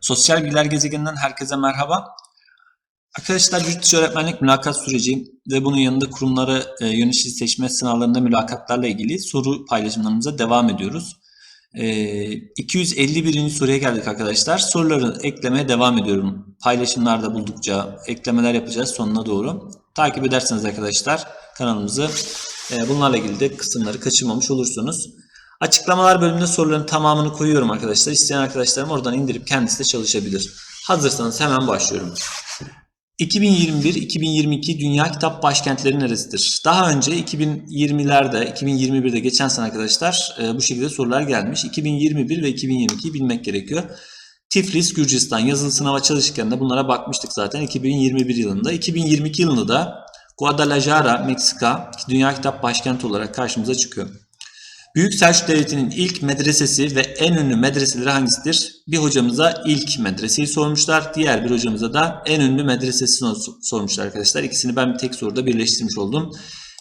Sosyal Bilgiler Gezegeninden herkese merhaba. Arkadaşlar yurt dışı öğretmenlik mülakat süreci ve bunun yanında kurumları e, yönetici seçme sınavlarında mülakatlarla ilgili soru paylaşımlarımıza devam ediyoruz. E, 251. soruya geldik arkadaşlar. Soruları eklemeye devam ediyorum. Paylaşımlarda buldukça eklemeler yapacağız sonuna doğru. Takip ederseniz arkadaşlar kanalımızı e, bunlarla ilgili de kısımları kaçırmamış olursunuz. Açıklamalar bölümünde soruların tamamını koyuyorum arkadaşlar. İsteyen arkadaşlarım oradan indirip kendisi de çalışabilir. Hazırsanız hemen başlıyorum. 2021-2022 Dünya Kitap Başkentleri neresidir? Daha önce 2020'lerde, 2021'de geçen sene arkadaşlar e, bu şekilde sorular gelmiş. 2021 ve 2022'yi bilmek gerekiyor. Tiflis, Gürcistan yazılı sınava çalışırken de bunlara bakmıştık zaten 2021 yılında. 2022 yılında da Guadalajara, Meksika Dünya Kitap Başkenti olarak karşımıza çıkıyor. Büyük Selçuk Devleti'nin ilk medresesi ve en ünlü medreseleri hangisidir? Bir hocamıza ilk medreseyi sormuşlar. Diğer bir hocamıza da en ünlü medresesini sormuşlar arkadaşlar. İkisini ben bir tek soruda birleştirmiş oldum.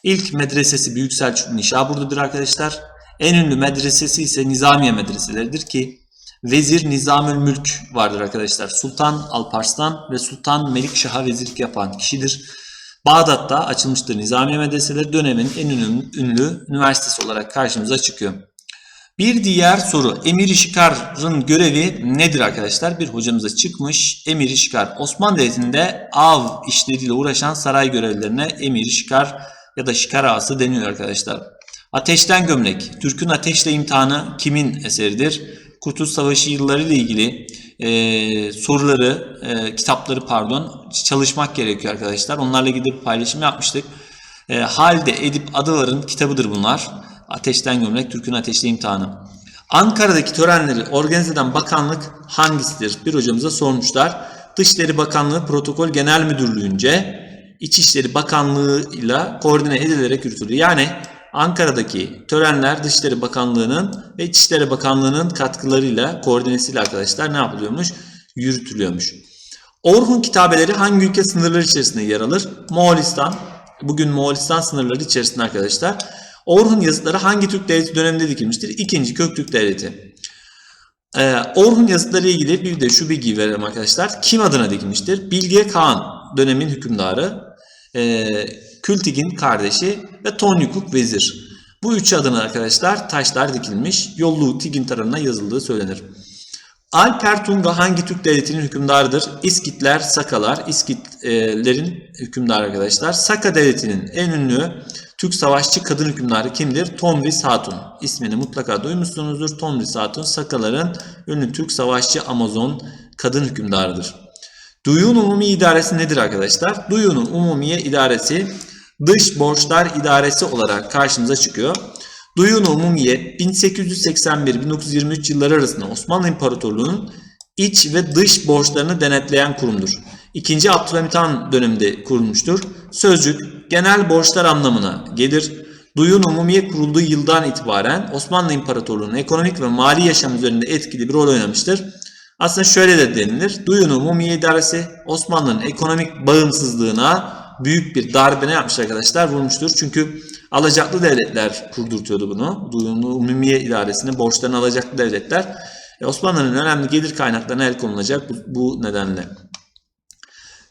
İlk medresesi Büyük Selçuk Nişabur'dadır arkadaşlar. En ünlü medresesi ise Nizamiye medreseleridir ki Vezir Nizamül Mülk vardır arkadaşlar. Sultan Alparslan ve Sultan Melikşah'a vezirlik yapan kişidir. Bağdat'ta açılmıştır Nizamiye Medreseleri dönemin en ünlü, ünlü üniversitesi olarak karşımıza çıkıyor. Bir diğer soru Emir Şikar'ın görevi nedir arkadaşlar? Bir hocamıza çıkmış. Emir Şikar Osmanlı Devleti'nde av işleriyle uğraşan saray görevlilerine Emir Şikar ya da Şikar ağası deniyor arkadaşlar. Ateşten Gömlek. Türk'ün ateşle imtihanı kimin eseridir? Kurtuluş Savaşı yılları ile ilgili e, soruları, e, kitapları pardon çalışmak gerekiyor arkadaşlar. Onlarla gidip paylaşım yapmıştık. E, Halide Edip Adıvar'ın kitabıdır bunlar. Ateşten Gömlek, Türk'ün Ateşli İmtihanı. Ankara'daki törenleri organize eden bakanlık hangisidir? Bir hocamıza sormuşlar. Dışişleri Bakanlığı Protokol Genel Müdürlüğü'nce İçişleri Bakanlığı'yla koordine edilerek yürütülüyor. Yani Ankara'daki törenler Dışişleri Bakanlığı'nın ve İçişleri Bakanlığı'nın katkılarıyla, koordinesiyle arkadaşlar ne yapılıyormuş? Yürütülüyormuş. Orhun kitabeleri hangi ülke sınırları içerisinde yer alır? Moğolistan. Bugün Moğolistan sınırları içerisinde arkadaşlar. Orhun yazıtları hangi Türk devleti döneminde dikilmiştir? İkinci Köktürk Devleti. Ee, Orhun yazıtları ile ilgili bir de şu bilgiyi verelim arkadaşlar. Kim adına dikilmiştir? Bilge Kağan dönemin hükümdarı. Ee, Kültigin kardeşi ve Tonyukuk vezir. Bu üç adına arkadaşlar taşlar dikilmiş. Yollu Tigin tarafına yazıldığı söylenir. Alper Tunga hangi Türk devletinin hükümdarıdır? İskitler, Sakalar, İskitlerin hükümdarı arkadaşlar. Saka devletinin en ünlü Türk savaşçı kadın hükümdarı kimdir? Tomris Hatun. İsmini mutlaka duymuşsunuzdur. Tomris Hatun Sakaların ünlü Türk savaşçı Amazon kadın hükümdarıdır. Duyun Umumi İdaresi nedir arkadaşlar? Duyunun Umumiye İdaresi dış borçlar idaresi olarak karşımıza çıkıyor. Duyun Umumiye 1881-1923 yılları arasında Osmanlı İmparatorluğu'nun iç ve dış borçlarını denetleyen kurumdur. İkinci Abdülhamit Han döneminde kurulmuştur. Sözcük genel borçlar anlamına gelir. Duyun Umumiye kurulduğu yıldan itibaren Osmanlı İmparatorluğu'nun ekonomik ve mali yaşam üzerinde etkili bir rol oynamıştır. Aslında şöyle de denilir. Duyun Umumiye İdaresi Osmanlı'nın ekonomik bağımsızlığına büyük bir darbe ne yapmış arkadaşlar? Vurmuştur. Çünkü alacaklı devletler kurdurtuyordu bunu. Duyunlu Umumiye İdaresi'ni borçlarını alacaklı devletler. E, Osmanlı'nın önemli gelir kaynaklarına el konulacak bu, bu nedenle.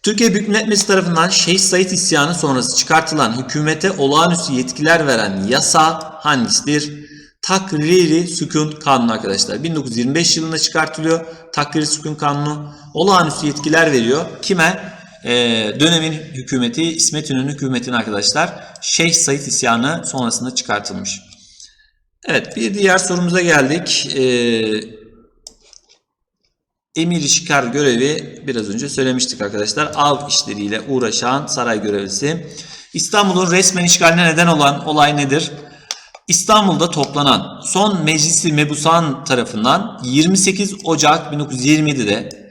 Türkiye Büyük Millet Meclisi tarafından Şeyh Said isyanı sonrası çıkartılan hükümete olağanüstü yetkiler veren yasa hangisidir? Takriri Sükun Kanunu arkadaşlar. 1925 yılında çıkartılıyor. Takriri Sükun Kanunu olağanüstü yetkiler veriyor. Kime? Ee, dönemin hükümeti İsmet İnönü hükümetine arkadaşlar. Şeyh Said isyanı sonrasında çıkartılmış. Evet bir diğer sorumuza geldik. Ee, Emir Şikar görevi biraz önce söylemiştik arkadaşlar. Av işleriyle uğraşan saray görevlisi. İstanbul'un resmen işgaline neden olan olay nedir? İstanbul'da toplanan son Meclisi Mebusan tarafından 28 Ocak 1927'de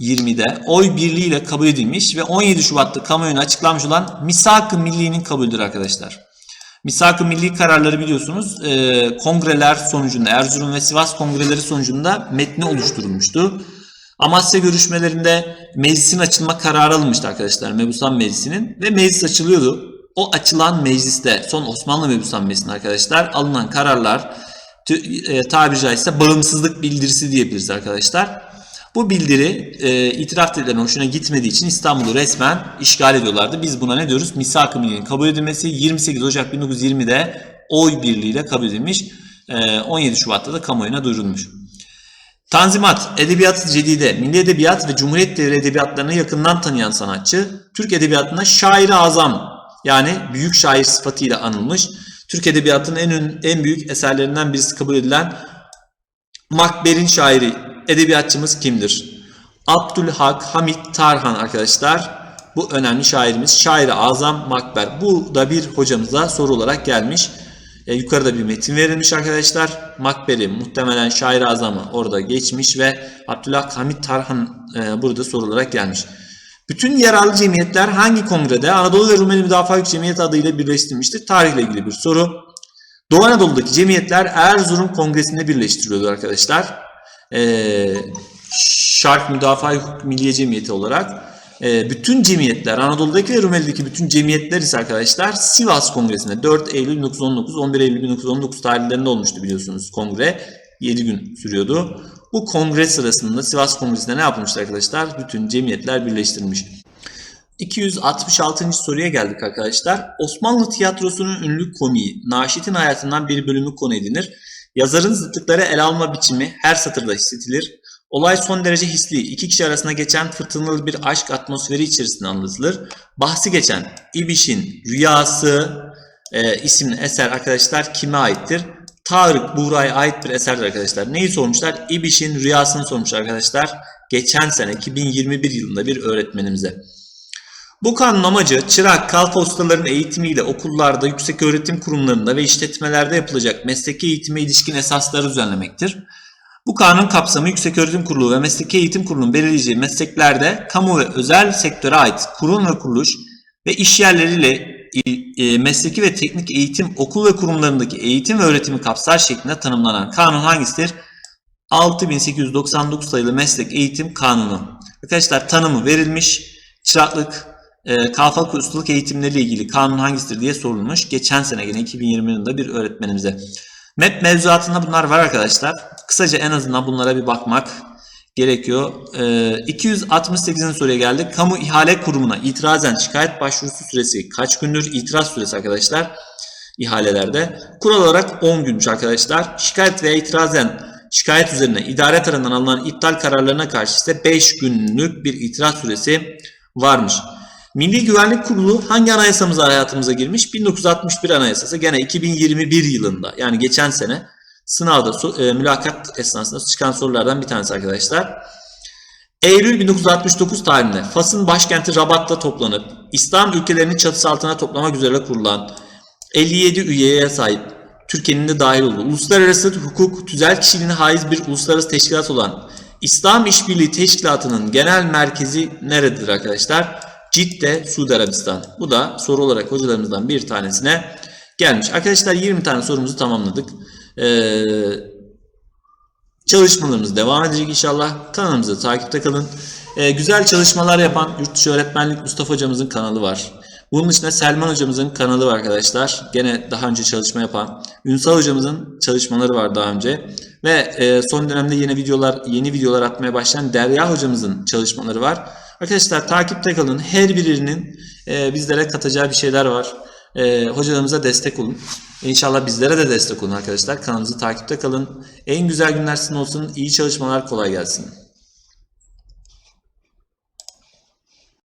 20'de oy birliğiyle kabul edilmiş ve 17 Şubat'ta kamuoyuna açıklanmış olan Misak-ı Milli'nin kabulüdür arkadaşlar. Misak-ı Milli kararları biliyorsunuz e, kongreler sonucunda Erzurum ve Sivas kongreleri sonucunda metni oluşturulmuştu. Amasya görüşmelerinde meclisin açılma kararı alınmıştı arkadaşlar Mebusan Meclisi'nin ve meclis açılıyordu. O açılan mecliste son Osmanlı Mebusan Meclisi'nin arkadaşlar alınan kararlar e, tabiri caizse bağımsızlık bildirisi diyebiliriz arkadaşlar. Bu bildiri e, itiraf dillerinin hoşuna gitmediği için İstanbul'u resmen işgal ediyorlardı. Biz buna ne diyoruz? Misak-ı kabul edilmesi 28 Ocak 1920'de oy birliğiyle kabul edilmiş. E, 17 Şubat'ta da kamuoyuna duyurulmuş. Tanzimat, Edebiyat-ı Cedide, Milli Edebiyat ve Cumhuriyet Devri Edebiyatlarını yakından tanıyan sanatçı, Türk Edebiyatında şair-i azam yani büyük şair sıfatıyla anılmış. Türk Edebiyatı'nın en, en büyük eserlerinden birisi kabul edilen Makber'in şairi, edebiyatçımız kimdir? Abdülhak Hamit Tarhan arkadaşlar. Bu önemli şairimiz. Şair-i Azam Makber. Bu da bir hocamıza soru olarak gelmiş. E, yukarıda bir metin verilmiş arkadaşlar. Makber'i muhtemelen Şair-i Azam'ı orada geçmiş ve Abdülhak Hamit Tarhan e, burada soru olarak gelmiş. Bütün yararlı cemiyetler hangi kongrede Anadolu ve Rumeli Müdafaa Güç Cemiyeti adıyla birleştirilmiştir? Tarihle ilgili bir soru. Doğu Anadolu'daki cemiyetler Erzurum Kongresi'nde birleştiriliyordu arkadaşlar. Ee, Şark Müdafaa Hukuk Milliye Cemiyeti olarak. Ee, bütün cemiyetler, Anadolu'daki ve Rumeli'deki bütün cemiyetler ise arkadaşlar Sivas Kongresi'nde 4 Eylül 1919, 11 Eylül 1919 tarihlerinde olmuştu biliyorsunuz kongre. 7 gün sürüyordu. Bu kongre sırasında Sivas Kongresi'nde ne yapılmıştı arkadaşlar? Bütün cemiyetler birleştirilmiş. 266. soruya geldik arkadaşlar. Osmanlı tiyatrosunun ünlü komiği Naşit'in hayatından bir bölümü konu edinir. Yazarın zıtlıkları ele alma biçimi her satırda hissedilir. Olay son derece hisli, iki kişi arasında geçen fırtınalı bir aşk atmosferi içerisinde anlatılır. Bahsi geçen İbiş'in Rüyası e, isimli eser arkadaşlar kime aittir? Tarık Buğra'ya ait bir eserdir arkadaşlar. Neyi sormuşlar? İbiş'in Rüyasını sormuşlar arkadaşlar. Geçen sene 2021 yılında bir öğretmenimize. Bu kanun amacı çırak, kalfa ustaların eğitimiyle okullarda, yüksek öğretim kurumlarında ve işletmelerde yapılacak mesleki eğitime ilişkin esasları düzenlemektir. Bu kanun kapsamı Yüksek Öğretim Kurulu ve Mesleki Eğitim Kurulu'nun belirleyeceği mesleklerde kamu ve özel sektöre ait kurum ve kuruluş ve iş yerleriyle e, mesleki ve teknik eğitim okul ve kurumlarındaki eğitim ve öğretimi kapsar şeklinde tanımlanan kanun hangisidir? 6899 sayılı Meslek Eğitim Kanunu. Arkadaşlar tanımı verilmiş. Çıraklık, e, ve ustalık eğitimleriyle ilgili kanun hangisidir diye sorulmuş. Geçen sene gene 2020 yılında bir öğretmenimize. MEP mevzuatında bunlar var arkadaşlar. Kısaca en azından bunlara bir bakmak gerekiyor. E, 268. soruya geldik. Kamu ihale kurumuna itirazen şikayet başvurusu süresi kaç gündür? İtiraz süresi arkadaşlar ihalelerde. Kural olarak 10 günmüş arkadaşlar. Şikayet veya itirazen şikayet üzerine idare tarafından alınan iptal kararlarına karşı ise 5 günlük bir itiraz süresi varmış. Milli Güvenlik Kurulu hangi anayasamıza hayatımıza girmiş? 1961 Anayasası gene 2021 yılında yani geçen sene sınavda e, mülakat esnasında çıkan sorulardan bir tanesi arkadaşlar. Eylül 1969 tarihinde Fas'ın başkenti Rabat'ta toplanıp İslam ülkelerini çatısı altına toplamak üzere kurulan 57 üyeye sahip Türkiye'nin de dahil olduğu uluslararası hukuk tüzel kişiliğine haiz bir uluslararası teşkilat olan İslam İşbirliği Teşkilatı'nın genel merkezi nerededir arkadaşlar? Cidde, Suudi Arabistan. Bu da soru olarak hocalarımızdan bir tanesine gelmiş. Arkadaşlar 20 tane sorumuzu tamamladık. Ee, Çalışmalarımız devam edecek inşallah. Kanalımızı takipte kalın. Ee, güzel çalışmalar yapan Yurtdışı Öğretmenlik Mustafa hocamızın kanalı var. Bunun dışında Selman hocamızın kanalı var arkadaşlar. Gene daha önce çalışma yapan. Ünsal hocamızın çalışmaları var daha önce. Ve e, son dönemde yeni videolar yeni videolar atmaya başlayan Derya hocamızın çalışmaları var. Arkadaşlar takipte kalın. Her birinin e, bizlere katacağı bir şeyler var. E, hocalarımıza destek olun. İnşallah bizlere de destek olun arkadaşlar. Kanalımızı takipte kalın. En güzel günler sizin olsun. İyi çalışmalar kolay gelsin.